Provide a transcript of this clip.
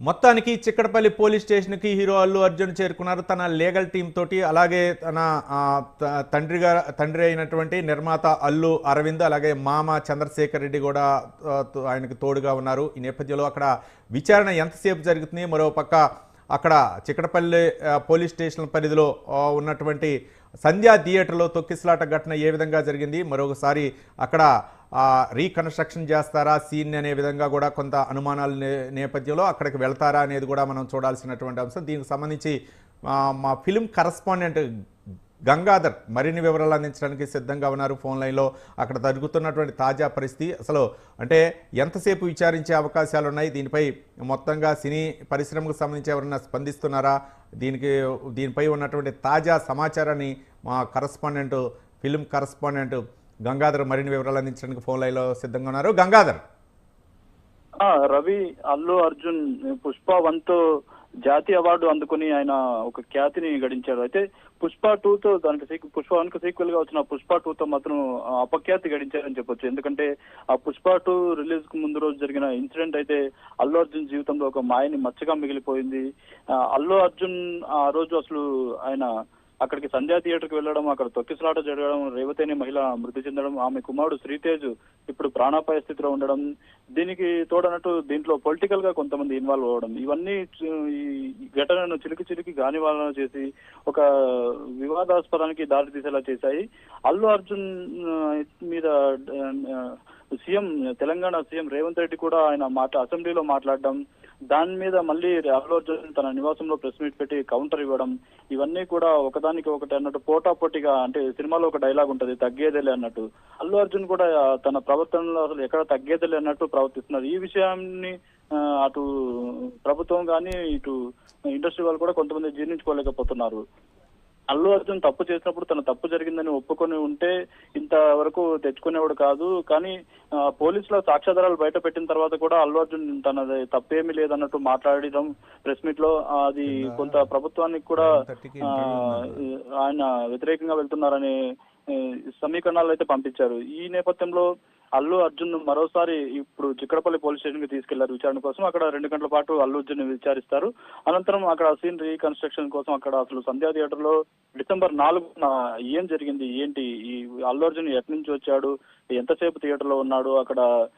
మొత్తానికి చిక్కడపల్లి పోలీస్ స్టేషన్కి హీరో అల్లు అర్జున్ చేరుకున్నారు. తన లీగల్ టీం తోటి అలాగే తన త- తండ్రి తండ్రి అయినటువంటి నిర్మాత అల్లు అరవింద్ అలాగే మామ చంద్రశేఖర్ రెడ్డి కూడా ఆయనకు తోడుగా ఉన్నారు. ఈ నేపథ్యంలో అక్కడ విచారణ ఎంతసేపు జరుగుతుంది? మరో పక్క అక్కడ చిక్కడపల్లి పోలీస్ స్టేషన్ పరిధిలో ఉన్నటువంటి సంధ్యా థియేటర్లో తొక్కిసలాట ఘటన ఏ విధంగా జరిగింది? మరొకసారి అక్కడ రీకన్స్ట్రక్షన్ చేస్తారా? సీన్ అనే విధంగా కూడా కొంత అనుమానాల నే- నేపథ్యంలో అక్కడికి వెళ్తారా అనేది కూడా మనం చూడాల్సినటువంటి అంశం. దీనికి సంబంధించి మా ఫిలిం కరస్పాండెంట్ గంగాధర్ మరిన్ని వివరాలు అందించడానికి సిద్ధంగా ఉన్నారు ఫోన్ లైన్లో. అక్కడ జరుగుతున్నటువంటి తాజా పరిస్థితి. అసలు అంటే ఎంతసేపు విచారించే అవకాశాలు ఉన్నాయి దీనిపై మొత్తంగా సినీ పరిశ్రమకు సంబంధించి ఎవరైనా స్పందిస్తున్నారా? దీనికి దీనిపై ఉన్నటువంటి తాజా సమాచారాన్ని మా కరస్పాండెంట్ ఫిల్మ్ కరస్పాండెంట్ గంగాధర్ మరిన్ని వివరాలు అందించడానికి ఫోన్ లైన్లో సిద్ధంగా ఉన్నారు. గంగాధర్. రవి అల్లు అర్జున్ పుష్ప వన్తో జాతీయ అవార్డు అందుకుని ఆయన ఒక ఖ్యాతిని గడించాడు. అయితే పుష్ప టూతో దానికి సీక్వెల్ పుష్ప వన్కు సీక్వెల్గా వచ్చిన పుష్ప టూతో మాత్రం అపఖ్యాతి గడించారని చెప్పొచ్చు. ఎందుకంటే ఆ పుష్ప టూ రిలీజ్కు ముందు రోజు జరిగిన ఇన్సిడెంట్ అయితే అల్లు అర్జున్ జీవితంలో ఒక మాయని మచ్చగా మిగిలిపోయింది. అల్లు అర్జున్ ఆ రోజు అసలు ఆయన అక్కడికి సంధ్యా థియేటర్కి వెళ్ళడం అక్కడ తొక్కిసలాట జరగడం రేవతేని మహిళ మృతి చెందడం ఆమె కుమారుడు శ్రీతేజ్ ఇప్పుడు ప్రాణాపాయ స్థితిలో ఉండడం దీనికి తోడనట్టు దీంట్లో పొలిటికల్గా కొంతమంది ఇన్వాల్వ్ అవ్వడం ఇవన్నీ ఈ ఘటనను చిలికి చిలికి గానివాలన చేసి ఒక వివాదాస్పదానికి దారి తీసేలా చేశాయి. అల్లు అర్జున్ మీద సీఎం తెలంగాణ సీఎం రేవంత్ రెడ్డి కూడా ఆయన మాట అసెంబ్లీలో మాట్లాడడం దాని మీద మళ్ళీ అల్లు అర్జున్ తన నివాసంలో ప్రెస్ మీట్ పెట్టి కౌంటర్ ఇవ్వడం ఇవన్నీ కూడా ఒకదానికి ఒకటి అన్నట్టు పోటాపోటీగా అంటే సినిమాలో ఒక డైలాగ్ ఉంటది తగ్గేదేలే అన్నట్టు. అల్లు అర్జున్ కూడా తన ప్రవర్తనలో అసలు ఎక్కడ తగ్గేదేలే అన్నట్టు ప్రవర్తిస్తున్నారు. ఈ విషయాన్ని అటు ప్రభుత్వం కానీ ఇటు ఇండస్ట్రీ వాళ్ళు కూడా కొంతమంది జీర్ణించుకోలేకపోతున్నారు. అల్లు అర్జున్ తప్పు చేసినప్పుడు తన తప్పు జరిగిందని ఒప్పుకొని ఉంటే ఇంతవరకు తెచ్చుకునేవాడు కాదు. కానీ పోలీసుల సాక్ష్యాధారాలు బయట పెట్టిన తర్వాత కూడా అల్లు అర్జున్ తనది తప్పేమీ లేదన్నట్టు మాట్లాడడం ప్రెస్ మీట్లో అది కొంత ప్రభుత్వానికి కూడా ఆయన వ్యతిరేకంగా వెళ్తున్నారనే సమీకరణాలు అయితే పంపించారు. ఈ నేపథ్యంలో అల్లు అర్జున్ మరోసారి ఇప్పుడు చిక్కడపల్లి పోలీస్ స్టేషన్కి తీసుకెళ్ళారు విచారణ కోసం. అక్కడ రెండు గంటల పాటు అల్లు అర్జున్ విచారిస్తారు. అనంతరం అక్కడ సీన్ రీకన్స్ట్రక్షన్ కోసం అక్కడ అసలు సంధ్యా థియేటర్లో డిసెంబర్ నాలుగున ఏం జరిగింది? ఏంటి? ఈ అల్లు అర్జున్ ఎక్కడి నుంచి వచ్చాడు? ఎంతసేపు థియేటర్లో ఉన్నాడు? అక్కడ